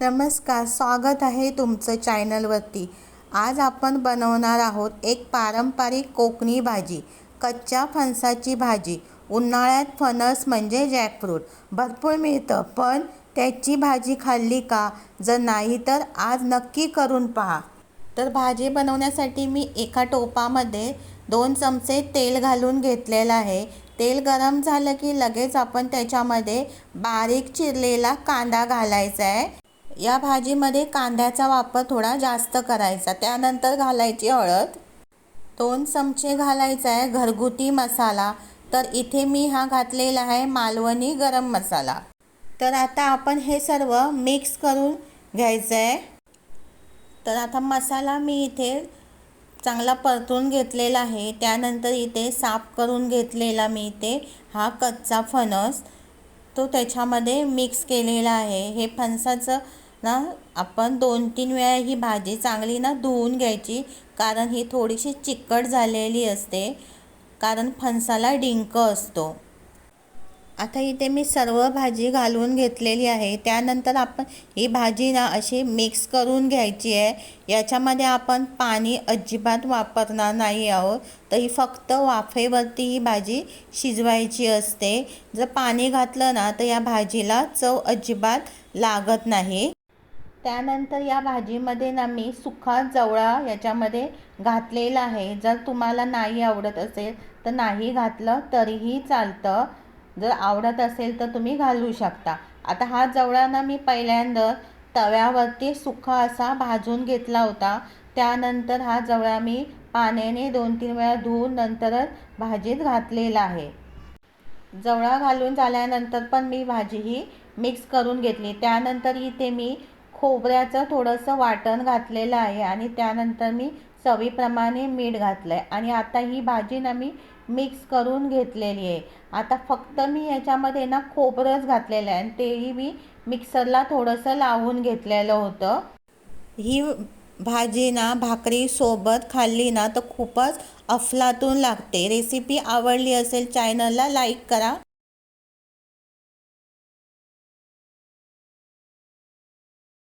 नमस्कार स्वागत आहे तुमचं चॅनलवरती. आज आपण बनवणार आहोत एक पारंपरिक कोकणी भाजी कच्च्या फणसाची भाजी. उन्हाळ्यात फणस म्हणजे जॅकफ्रूट. भरपूर मिळतं पण त्याची भाजी खाल्ली का? जर नाही तर आज नक्की करून पहा. तर भाजी बनवण्यासाठी मी एका टोपामध्ये दोन चमचे तेल घालून घेतलेलं आहे. तेल गरम झालं की लगेच आपण त्याच्यामध्ये बारीक चिरलेला कांदा घालायचा आहे. या भाजीमध्ये कांद्याचा वापर थोडा जास्त करायचा. त्यानंतर घालायची हळद. दोन चमचे घालायचा आहे घरगुती मसाला. तर इथे मी हा घातलेला आहे मालवणी गरम मसाला. तर आता आपण हे सर्व मिक्स करून घ्यायचं आहे. तर आता मसाला मी इथे चांगला परतून घेतलेला आहे. त्यानंतर इथे साफ करून घेतलेला मी इथे हा कच्चा फणस. तो त्याच्यामध्ये मिक्स केलेला आहे. हे फणसाचं ना आपण दोन तीन वेळा ही भाजी चांगली ना धुवून घ्यायची कारण ही थोडीशी चिकट झालेली असते कारण फणसाला डिंक असतो. आता इथे मी सर्व भाजी घालून घेतलेली आहे. त्यानंतर आपण ही भाजी ना अशी मिक्स करून घ्यायची आहे. याच्यामध्ये आपण पाणी अजिबात वापरणार नाही आहोत. तर ही फक्त वाफेवरती ही भाजी शिजवायची असते. जर पाणी घातलं ना तर या भाजीला चव अजिबात लागत नाही. त्यानंतर या भाजीमध्ये ना मी सुखा जवळा याच्यामध्ये घातलेला आहे. जर तुम्हाला नाही आवडत असेल तर नाही घातलं तरीही चालतं. जर आवडत असेल तर तुम्ही घालू शकता. आता हा जवळा ना मी पहिल्यांदा तव्यावरती सुखा असा भाजून घेतला होता. त्यानंतर हा जवळा मी पाण्याने दोन तीन वेळा धुवून नंतरच भाजीत घातलेला आहे. जवळा घालून झाल्यानंतर पण मी भाजी ही मिक्स करून घेतली. त्यानंतर इथे मी खोबऱ्याचं थोडंसं वाटण घातलेलं आहे आणि त्यानंतर मी चवीप्रमाणे मीठ घातलं आहे आणि आता ही भाजी ना मी मिक्स करून घेतलेली आहे. आता फक्त मी याच्यामध्ये ना खोबरंच घातलेलं आहे आणि तेही मी मिक्सरला थोडंसं लावून घेतलेलं होतं. ही भाजी ना भाकरीसोबत खाल्ली ना तर खूपच अफलातून लागते. रेसिपी आवडली असेल चॅनलला लाईक करा.